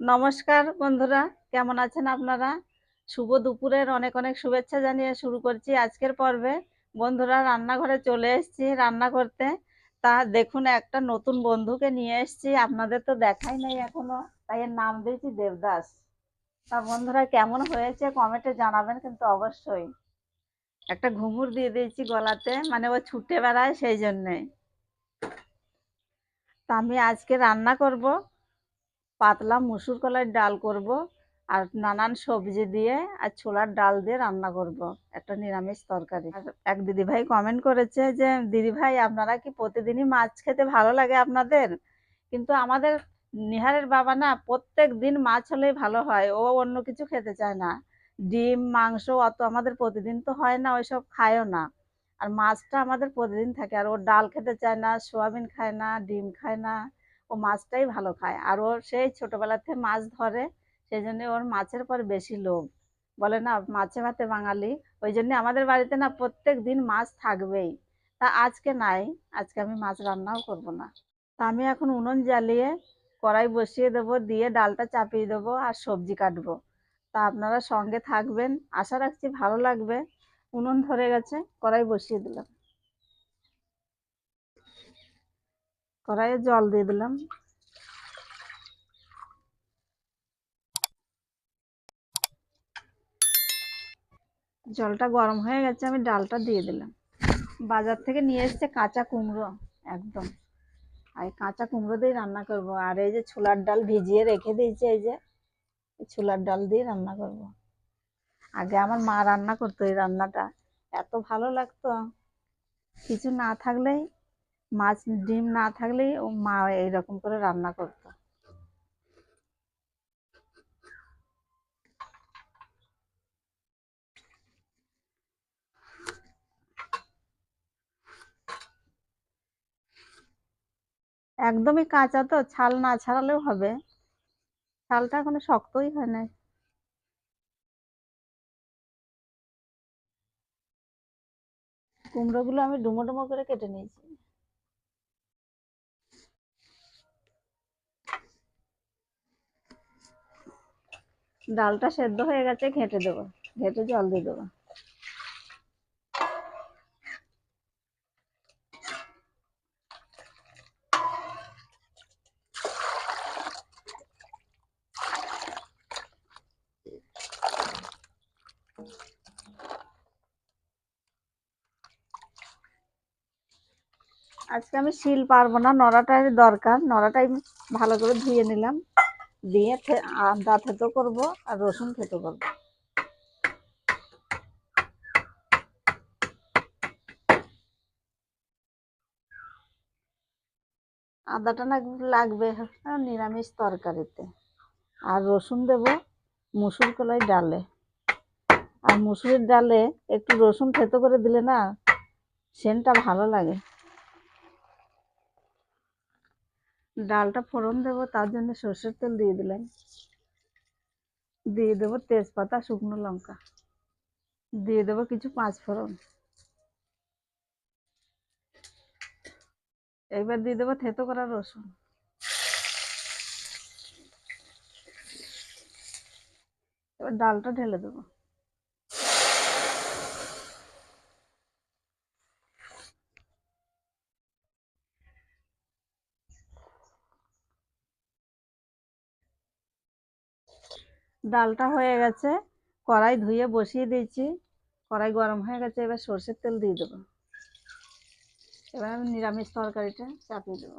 নমস্কার বন্ধুরা, কেমন আছেন আপনারা? শুভ দুপুরের অনেক অনেক শুভেচ্ছা জানিয়ে শুরু করছি আজকের পর্বে। বন্ধুরা, রান্নাঘরে চলে এসেছি রান্না করতে। তা দেখুন, একটা নতুন বন্ধুকে নিয়ে এসেছি। আপনাদের তো দেখাই নাই এখনও, তাই এর নাম দিয়েছি দেবদাস। তা বন্ধুরা, কেমন হয়েছে কমেন্টে জানাবেন কিন্তু অবশ্যই। একটা ঘুঙুর দিয়ে দিয়েছি গলাতে মানে ও ছুটে বেড়ায় সেই জন্যে। তা আমি আজকে রান্না করব। পাতলা মুসুর কলাই ডাল করব আর নানান সবজি দিয়ে আর ছোলার ডাল দিয়ে রান্না করব, একটা নিরামিষ তরকারি। আর এক দিদিভাই কমেন্ট করেছে যে, দিদিভাই, আপনারা কি প্রতিদিনই মাছ খেতে ভালো লাগে আপনাদের? কিন্তু আমাদের নিহারের বাবা না প্রত্যেক দিন মাছ হলেই ভালো হয়, ও অন্য কিছু খেতে চায় না। ডিম, মাংস অত আমাদের প্রতিদিন তো হয় না, ওইসব খায়ও না। আর মাছটা আমাদের প্রতিদিন থাকে, আর ও ডাল খেতে চায় না, সোয়াবিন খায় না, ডিম খায় না। ও মাছটাই ভালো খায়। আর ওর সেই ছোটবেলা থেকে মাছ ধরে সেই জন্য ওর মাছের পর বেশি লোভ। বলে না, মাছে ভাতে বাঙালি। ওই জন্য আমাদের বাড়িতে না প্রত্যেক দিন মাছ থাকবেই। তা আজকে নাই, আজকে আমি মাছ রান্নাও করব না। তা আমি এখন উনুন জ্বালিয়ে কড়াই বসিয়ে দেবো, দিয়ে ডালটা চাপিয়ে দেবো আর সবজি কাটবো। তা আপনারা সঙ্গে থাকবেন। আশা রাখছি ভালো লাগবে। উনুন ধরে গেছে, কড়াই বসিয়ে দিলাম। কড়াইয়ে জল দিয়ে দিলাম। জলটা গরম হয়ে গেছে, আমি ডালটা দিয়ে দিলাম। বাজার থেকে নিয়ে এসছে কাঁচা কুমড়ো, একদম। আর কাঁচা কুমড়ো দিয়ে রান্না করব। আর এই যে ছোলার ডাল ভিজিয়ে রেখে দিয়েছি, এই যে ছোলার ডাল দিয়ে রান্না করব। আগে আমার মা রান্না করতো এই রান্নাটা, এত ভালো লাগতো। কিছু না থাকলেই মাছ ডিম না থাকলেই ও মা এইরকম করে রান্না করতো। একদমই কাঁচা তো, ছাল না ছাড়ালেও হবে। ছালটা এখনও শক্তই হয় না কুমড়োগুলো আমি ডুমো ডুমো করে কেটে নিয়েছি। ডালটা সেদ্ধ হয়ে গেছে, ঘেঁটে দেবো। ঘেঁটে জল দিয়ে দেবো। আজকে আমি শিল পারব না, নড়াটাই দরকার। নড়াটাই ভালো করে ধুয়ে নিলাম। দিয়ে আদা থেতো করব আর রসুন থেতো করব। আদাটা লাগবে নিরামিষ তরকারিতে। আর রসুন দেব মুসুর কলাই ডালে। আর মুসুরির ডালে একটু রসুন থেতো করে দিলে না সেন্টটা ভালো লাগে। ডালটা ফোড়ন দেবো, তার জন্য সর্ষের তেল দিয়ে দিলাম। দিয়ে দেবো তেজপাতা, শুকনো লঙ্কা। দিয়ে দেবো কিছু পাঁচ ফোড়ন। এবার দিয়ে দেবো থেতো করা রসুন। এবার ডালটা ঢেলে দেবো। ডালটা হয়ে গেছে, কড়াই ধুয়ে বসিয়ে দিয়েছি। কড়াই গরম হয়ে গেছে, এবার সর্ষের তেল দিয়ে দেবো। এবার আমি নিরামিষ তরকারিটা চাপিয়ে দেবো।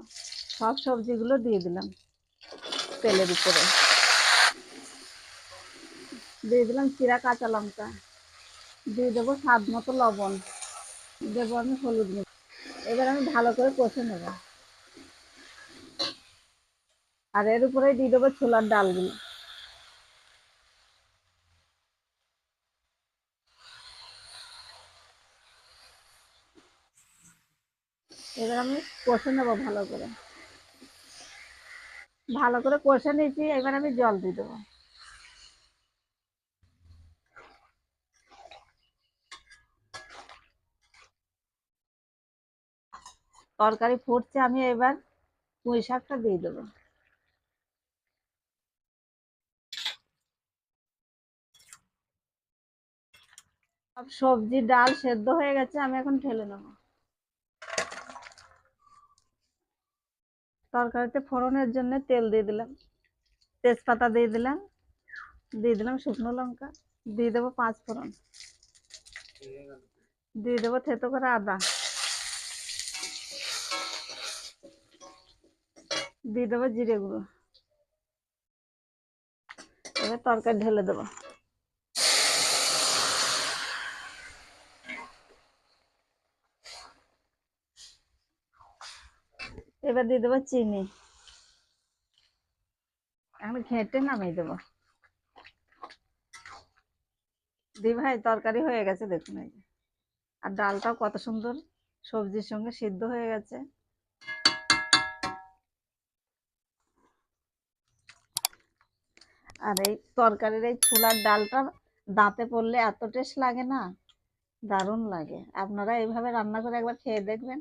সব সবজিগুলো দিয়ে দিলাম তেলের উপরে। দিয়ে দিলাম চিরা কাঁচা লঙ্কা। দিয়ে দেবো স্বাদ মতো লবণ। দেবো আমি হলুদ এবার আমি ভালো করে কষে নেব। আর এর উপরে দিয়ে দেবো ছোলার ডালগুলো। এবার আমি কষে নেব ভালো করে। ভালো করে কষে নিয়েছি, এবার আমি জল দিয়ে দেবো। তরকারি ফুটছে, আমি এবার পুঁই শাকটা দিয়ে দেবো। সবজি, ডাল সেদ্ধ হয়ে গেছে, আমি এখন ঠেলে নেব। তরকারিতে ফোড়নের জন্য তেল দিয়ে দিলাম। তেজপাতা দিয়ে দিলাম দিয়ে দিলাম শুকনো লঙ্কা, দিয়ে দেবো পাঁচ ফোড়ন। দিয়ে দেবো থেতো করে আদা। দিয়ে দেবো জিরে গুঁড়ো। এবার তরকারি ঢেলে দেবো। এবার দিয়ে দেবো চিনি। এখন ঘেঁটে নামিয়ে দেবো। দি ভাই, তরকারি হয়ে গেছে, দেখুন। আর ডালটাও কত সুন্দর, সবজির সঙ্গে সিদ্ধ হয়ে গেছে। আর এই তরকারির এই ছোলার ডালটা দাঁতে পড়লে এত টেস্ট লাগে না? দারুণ লাগে। আপনারা এইভাবে রান্না করে একবার খেয়ে দেখবেন।